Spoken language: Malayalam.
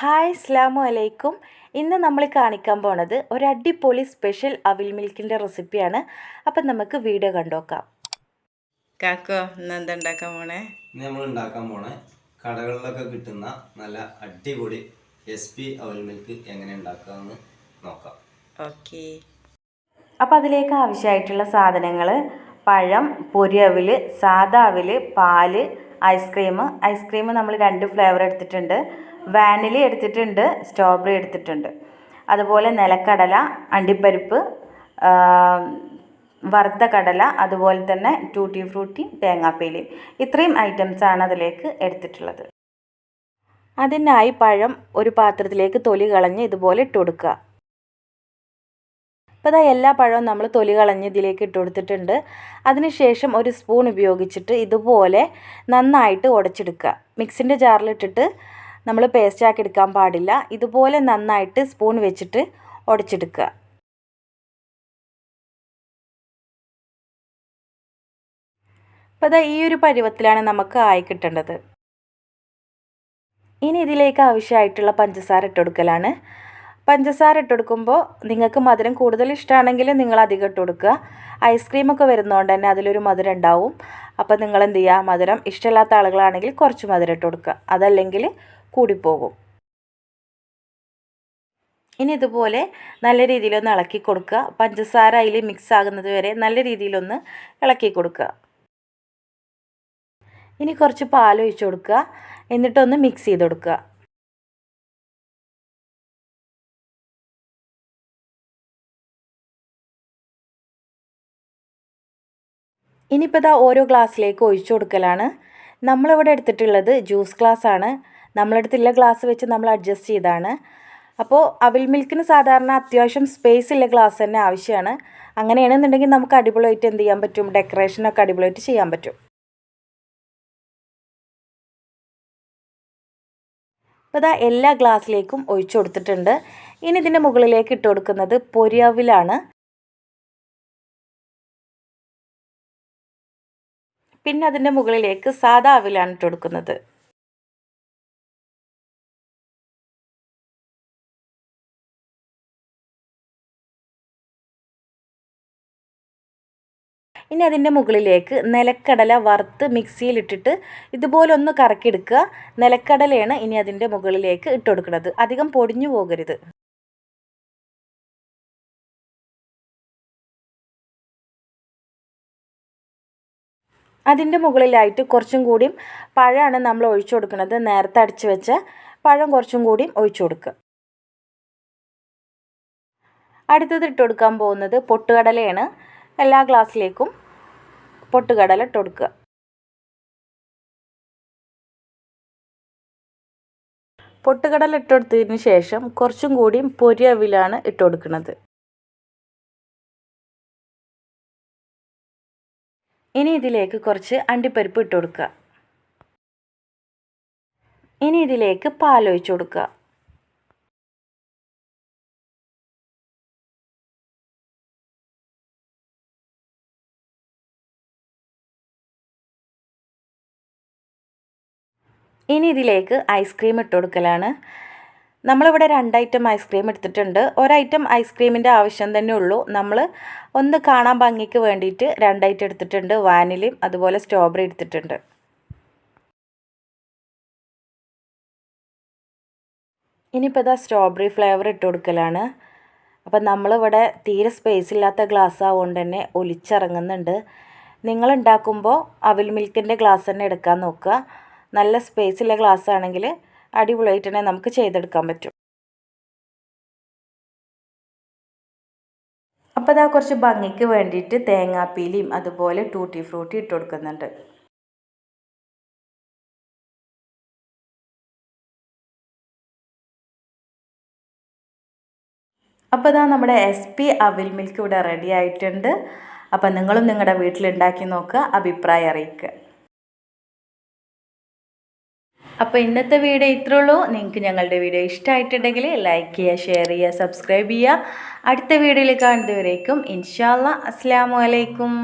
ഹായ് അസ്ലാമു അലൈക്കും. ഇന്ന് നമ്മൾ കാണിക്കാൻ പോണത് ഒരു അടിപൊളി സ്പെഷ്യൽ അവിൽ മിൽക്കിന്റെ റെസിപ്പിയാണ്. അപ്പം നമുക്ക് വീഡിയോ കണ്ടോക്കാം. കാക്കോ ഇന്ന് ഉണ്ടാക്കാൻ പോണേ? ഇന്ന് നമ്മൾ ഉണ്ടാക്കാൻ പോണേ കടകളിലൊക്കെ കിട്ടുന്ന നല്ല അടിപൊളി എസ് പി അവിൽ മിൽക്ക് എങ്ങനെ ഉണ്ടാക്കാമെന്ന് നോക്കാം. ഓക്കെ. അപ്പം അതിലേക്ക് ആവശ്യമായിട്ടുള്ള സാധനങ്ങൾ പഴം പൊരി അവിൽ പാൽ ഐസ്ക്രീം. ഐസ്ക്രീം നമ്മൾ രണ്ട് ഫ്ലേവർ എടുത്തിട്ടുണ്ട്. വാനില എടുത്തിട്ടുണ്ട് സ്ട്രോബെറി എടുത്തിട്ടുണ്ട്. അതുപോലെ നിലക്കടല അണ്ടിപ്പരിപ്പ് വറുത്ത കടല അതുപോലെ തന്നെ ടൂട്ടി ഫ്രൂട്ടി തേങ്ങാപ്പേലിയും ഇത്രയും ഐറ്റംസാണ് അതിലേക്ക് എടുത്തിട്ടുള്ളത്. അതിനായി പഴം ഒരു പാത്രത്തിലേക്ക് തൊലി കളഞ്ഞ് ഇതുപോലെ ഇട്ട് കൊടുക്കുക. അപ്പോൾ ഇതാ എല്ലാ പഴവും നമ്മൾ തൊലി കളഞ്ഞ് ഇതിലേക്ക് ഇട്ട് കൊടുത്തിട്ടുണ്ട്. അതിനുശേഷം ഒരു സ്പൂൺ ഉപയോഗിച്ചിട്ട് ഇതുപോലെ നന്നായിട്ട് ഉടച്ചെടുക്കുക. മിക്സിന്റെ ജാറിലിട്ടിട്ട് നമ്മൾ പേസ്റ്റ് ആക്കി എടുക്കാൻ പാടില്ല. ഇതുപോലെ നന്നായിട്ട് സ്പൂൺ വെച്ചിട്ട് ഉടച്ചെടുക്കുക അപ്പോൾ അതാ ഈ ഒരു പരുവത്തിലാണ് നമുക്ക് ആയി കിട്ടേണ്ടത്. ഇനി ഇതിലേക്ക് ആവശ്യമായിട്ടുള്ള പഞ്ചസാര ഇട്ട് കൊടുക്കലാണ്. പഞ്ചസാര ഇട്ട് കൊടുക്കുമ്പോൾ നിങ്ങൾക്ക് മധുരം കൂടുതൽ ഇഷ്ടമാണെങ്കിൽ നിങ്ങൾ അധികം ഇട്ട് കൊടുക്കുക. ഐസ്ക്രീമൊക്കെ വരുന്നതുകൊണ്ട് തന്നെ അതിലൊരു മധുരം ഉണ്ടാവും. അപ്പോൾ നിങ്ങൾ എന്ത് ചെയ്യുക? മധുരം ഇഷ്ടമില്ലാത്ത ആളുകളാണെങ്കിൽ കുറച്ച് മധുരം ഇട്ട് കൊടുക്കുക. അതല്ലെങ്കിൽ കൂടിപ്പോകും. ഇനി ഇതുപോലെ നല്ല രീതിയിലൊന്ന് ഇളക്കി കൊടുക്കുക. പഞ്ചസാര അതിൽ മിക്സ് ആകുന്നത് വരെ നല്ല രീതിയിലൊന്ന് ഇളക്കി കൊടുക്കുക. ഇനി കുറച്ച് പാൽ ഒഴിച്ചു കൊടുക്കുക. എന്നിട്ടൊന്ന് മിക്സ് ചെയ്ത് കൊടുക്കുക. ഇനിയിപ്പോൾ ഇതാ ഓരോ ഗ്ലാസ്സിലേക്ക് ഒഴിച്ചു കൊടുക്കലാണ്. നമ്മളിവിടെ എടുത്തിട്ടുള്ളത് ജ്യൂസ് ഗ്ലാസ് ആണ്. നമ്മളെടുത്തുള്ള ഗ്ലാസ് വെച്ച് നമ്മൾ അഡ്ജസ്റ്റ് ചെയ്താണ്. അപ്പോൾ അവിൽ മിൽക്കിന് സാധാരണ അത്യാവശ്യം സ്പേസ് ഉള്ള ഗ്ലാസ് തന്നെ ആവശ്യമാണ്. അങ്ങനെയാണെന്നുണ്ടെങ്കിൽ നമുക്ക് അടിപൊളിയായിട്ട് എന്ത് ചെയ്യാൻ പറ്റും? ഡെക്കറേഷനൊക്കെ അടിപൊളിയായിട്ട് ചെയ്യാൻ പറ്റും. അപ്പോൾ ഇതാ എല്ലാ ഗ്ലാസ്സിലേക്കും ഒഴിച്ചു കൊടുത്തിട്ടുണ്ട്. ഇനി ഇതിന്റെ മുകളിലേക്ക് ഇട്ട് കൊടുക്കുന്നത് പൊരിയവിലാണ്. പിന്നെ അതിന്റെ മുകളിലേക്ക് സാദാ അവിലാണ് ഇട്ട് കൊടുക്കുന്നത്. ഇനി അതിന്റെ മുകളിലേക്ക് നിലക്കടല വറുത്ത് മിക്സിയിലിട്ടിട്ട് ഇതുപോലെ ഒന്ന് കറക്കിയെടുക്കുക. നിലക്കടലയാണ് ഇനി അതിന്റെ മുകളിലേക്ക് ഇട്ട് കൊടുക്കുന്നത്. അധികം പൊടിഞ്ഞു പോകരുത്. അതിന്റെ മുകളിലായിട്ട് കുറച്ചും കൂടിയും പഴമാണ് നമ്മൾ ഒഴിച്ചു കൊടുക്കുന്നത്. നേരത്തെ അടിച്ചു വെച്ച പഴം കുറച്ചും കൂടിയും ഒഴിച്ചു കൊടുക്കുക. അടുത്തത് ഇട്ട് കൊടുക്കാൻ പോകുന്നത് പൊട്ടുകടലയാണ്. എല്ലാ ഗ്ലാസ്സിലേക്കും പൊട്ടുകടല ഇട്ട് കൊടുക്കുക. പൊട്ടുകടല ഇട്ട് കൊടുത്തതിന് ശേഷം കുറച്ചും കൂടിയും പൊരിയവിലാണ് ഇട്ട് കൊടുക്കുന്നത്. ഇനി ഇതിലേക്ക് കുറച്ച് അണ്ടിപ്പരിപ്പ് ഇട്ട് കൊടുക്കുക. ഇനി ഇതിലേക്ക് പാലൊഴിച്ച് കൊടുക്കുക. ഇനി ഇതിലേക്ക് ഐസ്ക്രീം ഇട്ട് കൊടുക്കലാണ്. നമ്മളിവിടെ രണ്ട് ഐറ്റം ഐസ്ക്രീം എടുത്തിട്ടുണ്ട്. ഒരൈറ്റം ഐസ്ക്രീമിന്റെ ആവശ്യം തന്നെ ഉള്ളൂ. നമ്മൾ ഒന്ന് കാണാൻ ഭംഗിക്ക് വേണ്ടിയിട്ട് രണ്ട് എടുത്തിട്ടുണ്ട്. വാനിലയും അതുപോലെ സ്ട്രോബെറി എടുത്തിട്ടുണ്ട്. ഇനിയിപ്പോൾ ഇതാ സ്ട്രോബെറി ഫ്ലേവർ ഇട്ട് കൊടുക്കലാണ്. അപ്പം നമ്മളിവിടെ തീരെ സ്പേസ് ഇല്ലാത്ത ഗ്ലാസ് ആവുകൊണ്ട് തന്നെ ഒലിച്ചിറങ്ങുന്നുണ്ട്. നിങ്ങളുണ്ടാക്കുമ്പോൾ അവിൽ മിൽക്കിന്റെ ഗ്ലാസ് തന്നെ എടുക്കാൻ നോക്കുക. നല്ല സ്പേസ് ഉള്ള ഗ്ലാസ് ആണെങ്കിൽ അടിപൊളിയായിട്ട് തന്നെ നമുക്ക് ചെയ്തെടുക്കാൻ പറ്റും. അപ്പോൾ അതാ കുറച്ച് ഭംഗിക്ക് വേണ്ടിയിട്ട് തേങ്ങാപ്പീലിയും അതുപോലെ ടൂട്ടി ഫ്രൂട്ടി ഇട്ട് കൊടുക്കുന്നുണ്ട്. അപ്പോൾ ഇതാ നമ്മുടെ എസ് പി അവിൽ മിൽക്ക് ഇവിടെ റെഡി ആയിട്ടുണ്ട്. അപ്പോൾ നിങ്ങളും നിങ്ങളുടെ വീട്ടിലുണ്ടാക്കി നോക്കുക അഭിപ്രായം അറിയിക്കുക. അപ്പോൾ ഇന്നത്തെ വീഡിയോ ഇത്രേ ഉള്ളൂ നിങ്ങൾക്ക് ഞങ്ങളുടെ വീഡിയോ ഇഷ്ടമായിട്ടുണ്ടെങ്കിൽ ലൈക്ക് ചെയ്യുക ഷെയർ ചെയ്യുക സബ്സ്ക്രൈബ് ചെയ്യുക. അടുത്ത വീഡിയോയിൽ കാണുന്നവരേക്കും ഇൻഷാല്ല അസ്സാം വലൈക്കും